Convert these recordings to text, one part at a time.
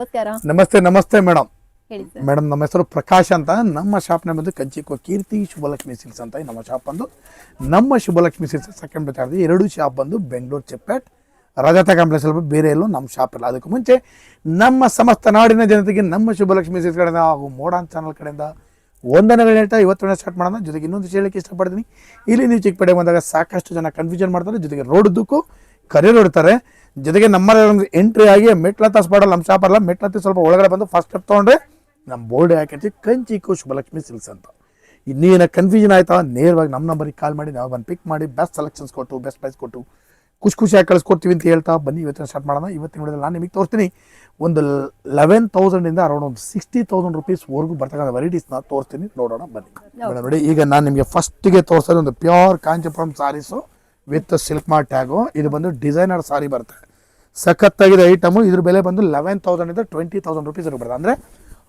ನಮಸ್ಕಾರ ನಮಸ್ತೆ ನಮಸ್ತೆ ಮೇಡಮ್ ಮೇಡಮ್ ನಮ್ಮ ಹೆಸರು ಪ್ರಕಾಶ್ ಅಂತ. ನಮ್ಮ ಶಾಪ್ನ ಬಂದು ಕಂಚಿಕೋ ಕೀರ್ತಿ ಶುಭಲಕ್ಷ್ಮಿ ಸಿಲ್ಸ್ ಅಂತ ನಮ್ಮ ಶಾಪ್ ಬಂದು. ನಮ್ಮ ಶುಭಲಕ್ಷ್ಮಿ ಸಿಲ್ಸ್ ಸೆಕೆಂಡ್ ಬೇಕಾದ್ರೆ ಎರಡು ಶಾಪ್ ಬಂದು ಬೆಂಗಳೂರು ಚಪ್ಪಾಟ್. ರಜತ ಕಾಂಪ್ಲೆಕ್ಸ್ ಅಲ್ಲಿ ಬೇರೆ ಎಲ್ಲೂ ನಮ್ಮ ಶಾಪ್ ಇಲ್ಲ. ಅದಕ್ಕೂ ಮುಂಚೆ ನಮ್ಮ ಸಮಸ್ತ ನಾಡಿನ ಜನತೆಗೆ ನಮ್ಮ ಶುಭಲಕ್ಷ್ಮಿ ಸಿಲ್ಸ್ ಕಡೆಯಿಂದ ಹಾಗೂ ಮೋಡಾನ್ ಚಾನಲ್ ಕಡೆಯಿಂದ ವಂದನೆಗಳು ಹೇಳ್ತಾ ಇವತ್ತು ಸ್ಟಾರ್ಟ್ ಮಾಡೋಣ. ಜೊತೆಗೆ ಇನ್ನೊಂದು ಹೇಳಕ್ಕೆ ಇಷ್ಟಪಡ್ತೀನಿ. ಇಲ್ಲಿ ನೀವು ಚಿಕ್ಕಪೇಟೆ ಬಂದಾಗ ಸಾಕಷ್ಟು ಜನ ಕನ್ಫ್ಯೂಷನ್ ಮಾಡ್ತಾರೆ. ಜೊತೆಗೆ ರೋಡ್ದಕ್ಕೂ ಕರೆ ನೋಡ್ತಾರೆ ಜೊತೆಗೆ ನಮ್ಮ ಎಂಟ್ರಿ ಆಗಿ ಮೆಟ್ಲತ್ತ ಸ್ಪಾಡಲ್ಲಿ ನಮ್ಮ ಶಾಪ್ ಅಲ್ಲ ಮೆಟ್ಲತ್ತಿ ಸ್ವಲ್ಪ ಒಳಗಡೆ ಬಂದು ಫಸ್ಟ್ ಸ್ಟೆಪ್ ತೊಗೊಂಡ್ರೆ ನಮ್ಮ ಬೋರ್ಡ್ ಯಾಕೆ ಕಂಚಿ ಕೋ ಶುಭಲಕ್ಷ್ಮಿ ಸಿಲ್ಸ್ ಅಂತ. ಇನ್ನೇನ ಕನ್ಫ್ಯೂಷನ್ ಆಯ್ತಾ? ನೇರವಾಗಿ ನಮ್ಮ ನಂಬರಿಗೆ ಕಾಲ್ ಮಾಡಿ ನಾವು ಬಂದು ಪಿಕ್ ಮಾಡಿ ಬೆಸ್ಟ್ ಸೆಲೆಕ್ಷನ್ಸ್ ಕೊಟ್ಟು ಬೆಸ್ಟ್ ಪ್ರೈಸ್ ಕೊಟ್ಟು ಖುಷಿ ಖುಷಿಯಾಗಿ ಕಳಿಸ್ಕೊಡ್ತೀವಿ ಅಂತ ಹೇಳ್ತಾ ಬನ್ನಿ. ಇವತ್ತಿನ ಸ್ಟಾರ್ಟ್ ಮಾಡೋಣ. ಇವತ್ತಿನ ವಿಡಿಯೋದಲ್ಲಿ ನಾನು ನಿಮಗೆ ತೋರಿಸ್ತೀನಿ ಒಂದು ಲೆವೆನ್ ತೌಸಂಡಿಂದ ಅರೌಂಡ್ ಒಂದು ಸಿಕ್ಸ್ಟಿ ತೌಸಂಡ್ ರುಪೀಸ್ವರೆಗೂ ಬರ್ತಕ್ಕಂಥ ವೆರೈಟೀಸ್ನ ತೋರಿಸ್ತೀನಿ. ನೋಡೋಣ ಬನ್ನಿ. ನೋಡಿ ಈಗ ನಾನು ನಿಮಗೆ ಫಸ್ಟಿಗೆ ತೋರಿಸೋದು ಒಂದು pure Kanchipuram sarees with silk mart tag. ಇದು ಬಂದು ಡಿಸೈನರ್ ಸಾರಿ ಬರುತ್ತೆ. ಸಖತ್ತಾಗಿದೆ ಐಟಮು. ಇದ್ರ ಬೆಲೆ ಬಂದು ಲೆವೆನ್ ಇಂದ ಟ್ವೆಂಟಿ ತೌಸಂಡ್ ರುಪೀಸ್ ಬರುತ್ತೆ. ಅಂದರೆ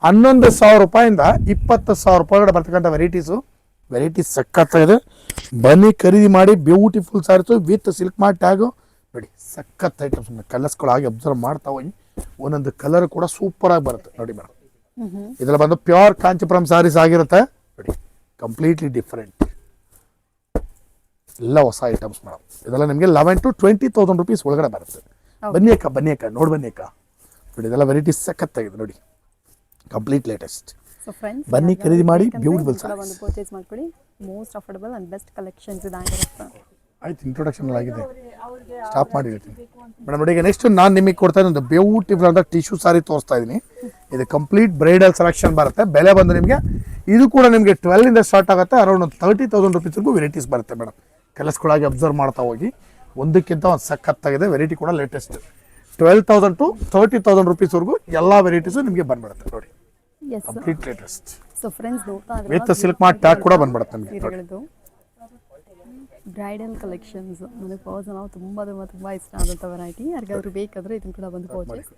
ಹನ್ನೊಂದು ಸಾವಿರ ರೂಪಾಯಿಂದ ಇಪ್ಪತ್ತು ಸಾವಿರ ರೂಪಾಯಿ ಒಳಗಡೆ ಬರ್ತಕ್ಕಂಥ ವೆರೈಟೀಸು ವೆರೈಟೀಸ್ ಸಖತ್ತಾಗಿದೆ. ಬನ್ನಿ ಖರೀದಿ ಮಾಡಿ beautiful sarees with silk mart tag. ನೋಡಿ ಸಖತ್ ಐಟಮ್ಸ್ ಕಲರ್ಸ್ಗಳು ಆಗಿ ಅಬ್ಸರ್ವ್ ಮಾಡ್ತಾ ಹೋಗಿ. ಒಂದೊಂದು ಕಲರ್ ಕೂಡ ಸೂಪರಾಗಿ ಬರುತ್ತೆ. ನೋಡಿ ಮೇಡಮ್. ಇದೆಲ್ಲ ಬಂದು ಪ್ಯೂರ್ ಕಾಂಚಿಪುರಂ ಸಾರೀಸ್ ಆಗಿರುತ್ತೆ. ನೋಡಿ ಕಂಪ್ಲೀಟ್ಲಿ ಡಿಫ್ರೆಂಟ್ ಎಲ್ಲ ಹೊಸ ಐಟಮ್ಸ್ ಮೇಡಮ್. ಇದೆಲ್ಲ ನಿಮಗೆ eleven to twenty thousand rupees ಒಳಗಡೆ ಬರುತ್ತೆ. ಬನ್ನಿ ಅಕ್ಕ ಬನ್ನಿ ಅಕ್ಕ ನೋಡಿ ಬನ್ನಿ ಅಕ್ಕ. ನೋಡಿ ಇದೆಲ್ಲ ವೆರೈಟೀಸ್ ಸಖತ್ತಾಗಿದೆ ನೋಡಿ. ಕಂಪ್ಲೀಟ್ ಲೇಟೆಸ್ಟ್ ಸೊ ಫ್ರೆಂಡ್ಸ್ ಬನ್ನಿ ಖರೀದಿ ಮಾಡಿ ಬ್ಯೂಟಿಫುಲ್ ಒಂದು ಪರ್ಚೇಸ್ ಮಾಡ್ಕೊಳ್ಳಿ. Most affordable and best collections ಇದೆ ಆಯ್ತು ಇಂಟ್ರೊಡಕ್ಷನ್ ಆಗಿದೆ. ಸ್ಟಾಪ್ ಮಾಡಿ ಹೇಳ್ತೀನಿ. ಮೇಡಮ್ ನೋಡಿ ಈಗ ನೆಕ್ಸ್ಟ್ ನಾನು ನಿಮಗೆ ಕೊಡ್ತಾ ಇದ್ದೀನಿ ಒಂದು ಬ್ಯೂಟಿಫುಲ್ ಅಂತ ಟಿಶ್ಯೂ ಸಾರಿ ತೋರಿಸ್ತಾ ಇದ್ದೀನಿ ಇದು ಕಂಪ್ಲೀಟ್ ಬ್ರೈಡಲ್ ಸೆಲೆಕ್ಷನ್ ಬರುತ್ತೆ. ಬೆಲೆ ಬಂದು ನಿಮಗೆ ಇದು ಕೂಡ ನಿಮಗೆ ಟ್ವೆಲ್ ಇಂದ ಸ್ಟಾರ್ಟ್ ಆಗುತ್ತೆ ಅರೌಂಡ್ ಒಂದು ತರ್ಟಿ ತೌಸಂಡ್ ರುಪೀಸ್ವರೆಗೂ ವೆರೈಟೀಸ್ ಬರುತ್ತೆ ಮೇಡಮ್. ಕೆಲಸಗಳಾಗಿ ಅಬ್ಸರ್ವ್ ಮಾಡ್ತಾ ಹೋಗಿ ಒಂದಕ್ಕಿಂತ ಒಂದು ಸಖತ್ತಾಗಿದೆ ವೆರೈಟಿ ಕೂಡ latest twelve thousand to thirty thousand ರುಪೀಸ್ವರೆಗೂ ಎಲ್ಲ ವೆರೈಟೀಸು ನಿಮಗೆ ಬಂದ್ಬಿಡುತ್ತೆ ನೋಡಿ. ಕಂಪ್ಲೀಟ್ ಲೇಟೆಸ್ಟ್ ಸೊ ಫ್ರೆಂಡ್ಸ್ ನೋಡ್ತಾ ವಿತ್ ಸಿಲ್ಕ್ ಮಾರ್ಟ್ ಟ್ಯಾಗ್ ಕೂಡ ಬಂದ್ಬಿಡುತ್ತೆ ನಿಮಗೆ ನೋಡಿ. ಬ್ರೈಡಲ್ ಕಲೆಕ್ಷನ್ಸ್ ನನಗೆ ಪರ್ಸನ್ ನಾವು ತುಂಬ ತುಂಬ ತುಂಬ ಇಷ್ಟ ಆದಂಥ ವೆರೈಟಿ ಯಾರಿಗಾದ್ರೂ ಬೇಕಾದ್ರೆ ಇದನ್ನು ಕೂಡ ಬಂದು ಪರ್ಚೇಸ್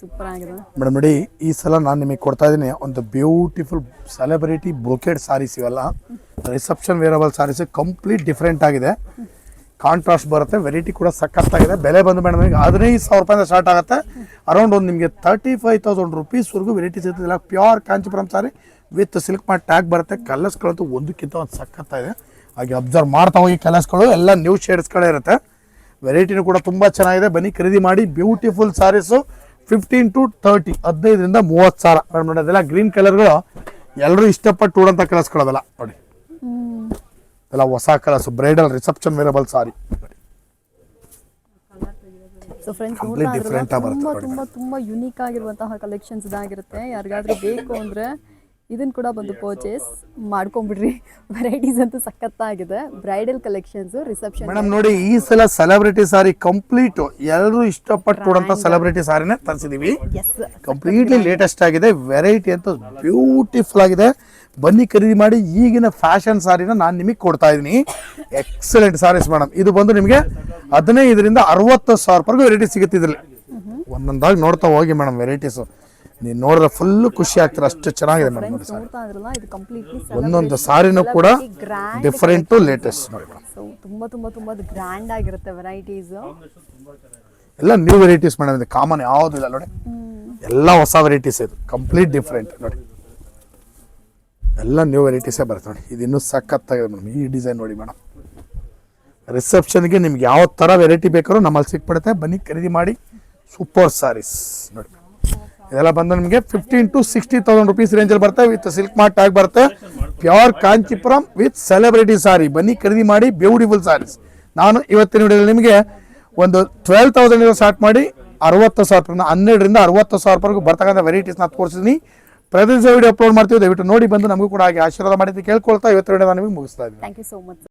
ಸೂಪರ್ ಆಗಿದೆ. ಮೇಡಮ್ ನೋಡಿ ಈ ಸಲ ನಾನು ನಿಮಗೆ ಕೊಡ್ತಾ ಇದ್ದೀನಿ ಒಂದು ಬ್ಯೂಟಿಫುಲ್ ಸೆಲೆಬ್ರಿಟಿ ಬ್ರೋಕೆಡ್ ಸಾರೀಸ್ ಇವೆಲ್ಲ. Reception wearable sarees complete different ಆಗಿದೆ. ಕಾಂಟ್ರಾಸ್ಟ್ ಬರುತ್ತೆ ವೆರೈಟಿ ಕೂಡ ಸಖತ್ತಾಗಿದೆ ಬೆಲೆ ಬಂದು ಮೇಡಮ್ ಈಗ ಹದಿನೈದು ಸಾವಿರ ರೂಪಾಯಿಂದ ಸ್ಟಾರ್ಟ್ ಆಗುತ್ತೆ. ಅರೌಂಡ್ ಒಂದು ನಿಮಗೆ ತರ್ಟಿ ಫೈವ್ ತೌಸಂಡ್ ರುಪೀಸ್ವರೆಗೂ ವೆರೈಟಿ ಸಿಗ್ತದೆ pure Kanchipuram sari with silk ಮಾಡಿ ಟ್ಯಾಗ್ ಬರುತ್ತೆ. ಕಲರ್ಸ್ಗಳಂತೂ ಒಂದಕ್ಕಿಂತ ಒಂದು ಸಖತ್ತಾಗಿದೆ. ಹಾಗೆ ಅಬ್ಸರ್ವ್ ಮಾಡ್ತಾ ಹೋಗಿ ಕಲರ್ಸ್ಗಳು ಎಲ್ಲ ನ್ಯೂ ಶೇಡ್ಸ್ಗಳೇ ಇರುತ್ತೆ. ವೆರೈಟಿನೂ ಕೂಡ ತುಂಬ ಚೆನ್ನಾಗಿದೆ. ಬನ್ನಿ ಖರೀದಿ ಮಾಡಿ. Beautiful sarees fifteen to thirty ಹದಿನೈದರಿಂದ ಮೂವತ್ತು ಸಾವಿರ ಮೇಡಮ್ ನೋಡಿ ಅದೆಲ್ಲ ಗ್ರೀನ್ ಕಲರ್ಗಳು ಎಲ್ಲರೂ ಇಷ್ಟಪಟ್ಟು ಉಡೋಂಥ ಕಲಸ್ಕೊಳ್ಳೋದಲ್ಲ ನೋಡಿ. ಎಲ್ಲ ಹೊಸ ಕಲಸು bridal reception wearable sari so friends ನೋಡ್ತಾ ತುಂಬ ತುಂಬ ಯುನೀಕ್ ಆಗಿರುವಂತಹ ಕಲೆಕ್ಷನ್ಸ್ ಇದಾಗಿರುತ್ತೆ. ಯಾರಿಗಾದ್ರೂ ಬೇಕು ಅಂದರೆ ಇದನ್ನು ಕೂಡ ಬಂದು ಪರ್ಚೇಸ್ ಮಾಡ್ಕೊಂಬಿಡ್ರಿ. ವೆರೈಟೀಸ್ ಅಂತೂ ಸಖತ್ತಾಗಿದೆ. ಬ್ರೈಡಲ್ ಕಲೆಕ್ಷನ್ಸ್ ರಿಸೆಪ್ಷನ್ ಮೇಡಮ್ ನೋಡಿ ಈ ಸಲ ಸೆಲೆಬ್ರಿಟಿ ಸಾರಿ ಕಂಪ್ಲೀಟ್ ಎಲ್ಲರೂ ಇಷ್ಟಪಟ್ಟು ಉಡೋಂಥ ಸೆಲೆಬ್ರಿಟಿ ಸಾರಿನೇ ತರಿಸಿದೀವಿ. ಎಸ್ ಕಂಪ್ಲೀಟ್ಲಿ ಲೇಟೆಸ್ಟ್ ಆಗಿದೆ. ವೆರೈಟಿ ಅಂತ ಬ್ಯೂಟಿಫುಲ್ ಆಗಿದೆ. ಬನ್ನಿ ಖರೀದಿ ಮಾಡಿ ಈಗಿನ ಫ್ಯಾಷನ್ ಸಾರಿನ ನಾನು ನಿಮಗೆ ಕೊಡ್ತಾ ಇದ್ದೀನಿ ಎಕ್ಸಲೆಂಟ್ ಸಾರೀಸ್ ಮೇಡಮ್ ಇದು ಬಂದು ನಿಮಗೆ ಹದಿನೈದರಿಂದ ಅರವತ್ತು ಸಾವಿರ ರೂಪಾಯಿಗೂ ವೆರೈಟಿ ಸಿಗುತ್ತೆ ಇದ್ರಲ್ಲಿ ಒಂದೊಂದಾಗಿ ನೋಡ್ತಾ ಹೋಗಿ ಮೇಡಮ್ ವೆರೈಟೀಸು ನೀವು ನೋಡಿದ್ರೆ ಫುಲ್ಲು ಖುಷಿ ಆಗ್ತಾರೆ ಅಷ್ಟು ಚೆನ್ನಾಗಿದೆ ಮೇಡಮ್ ನೋಡಿ ಸಾರಿ. ನೋಡ್ತಾ ಇದ್ರಲ್ಲ ಇದು ಕಂಪ್ಲೀಟ್ಲಿ ಒಂದೊಂದು ಸಾರಿನೂ ಕೂಡ ಗ್ರ್ಯಾಂಡ್ ಡಿಫರೆಂಟು ಲೇಟೆಸ್ಟ್ ನೋಡಿ ಮೇಡಮ್. ಸೊ ತುಂಬ ತುಂಬ ತುಂಬ ಗ್ರ್ಯಾಂಡ್ ಆಗಿರುತ್ತೆ ವೆರೈಟೀಸ್ ಎಲ್ಲ ನ್ಯೂ ವೆರೈಟೀಸ್ ಮೇಡಮ್ ಇದು ಕಾಮನ್ ಯಾವುದು ಇಲ್ಲ ನೋಡಿ. ಎಲ್ಲ ಹೊಸ ವೆರೈಟೀಸ್ ಇದು ಕಂಪ್ಲೀಟ್ ಡಿಫ್ರೆಂಟ್ ನೋಡಿ. ಎಲ್ಲ ನ್ಯೂ ವೆರೈಟೀಸೇ ಬರುತ್ತೆ ನೋಡಿ. ಇದು ಇನ್ನೂ ಸಖತ್ತಾಗಿದೆ ಮೇಡಮ್ ಈ ಡಿಸೈನ್ ನೋಡಿ ಮೇಡಮ್. ರಿಸೆಪ್ಷನ್ಗೆ ನಿಮ್ಗೆ ಯಾವ ಥರ ವೆರೈಟಿ ಬೇಕಾದ್ರೂ ನಮ್ಮಲ್ಲಿ ಸಿಕ್ಬಿಡುತ್ತೆ. ಬನ್ನಿ ಖರೀದಿ ಮಾಡಿ. ಸೂಪರ್ ಸಾರೀಸ್ ನೋಡಿ. ಇದೆಲ್ಲ ಬಂದು ನಿಮಗೆ fifteen to sixty thousand rupees ರೇಂಜಲ್ಲಿ ಬರುತ್ತೆ ವಿತ್ ಸಿಲ್ಕ್ ಮಾರ್ಟ್ ಆಗಿ ಬರುತ್ತೆ. Pure Kanchipuram with celebrity sari ಬನ್ನಿ ಖರೀದಿ ಮಾಡಿ ಬ್ಯೂಟಿಫುಲ್ ಸಾರೀಸ್ ನಾನು ಇವತ್ತಿನ ವಿಡಿಯೋದಲ್ಲಿ ನಿಮಗೆ ಒಂದು ಟ್ವೆಲ್ ತೌಸಂಡ್ ಸ್ಟಾರ್ಟ್ ಮಾಡಿ ಅರವತ್ತು ಸಾವಿರ ಹನ್ನೆರಡರಿಂದ ಅರವತ್ತು ಸಾವಿರ ರೂಪಾಯಿಗೂ ಬರ್ತಕ್ಕಂಥ ವೆರೈಟೀಸ್ನ ತೋರಿಸಿದ್ದೀನಿ ಪ್ರತಿ ವಿಡಿಯೋ ಅಪ್ಲೋಡ್ ಮಾಡ್ತೀವಿ. ದಯವಿಟ್ಟು ನೋಡಿ ಬಂದು ನಮಗೂ ಕೂಡ ಹಾಗೆ ಆಶೀರ್ವಾದ ಮಾಡಿದ್ದು ಕೇಳ್ಕೊಳ್ತಾ ಇವತ್ತು ವಿಡಿಯೋ ನಾನು ನಿಮಗೆ ಮುಗಿಸ್ತಾ ಇದ್ದೀನಿ. Thank you so much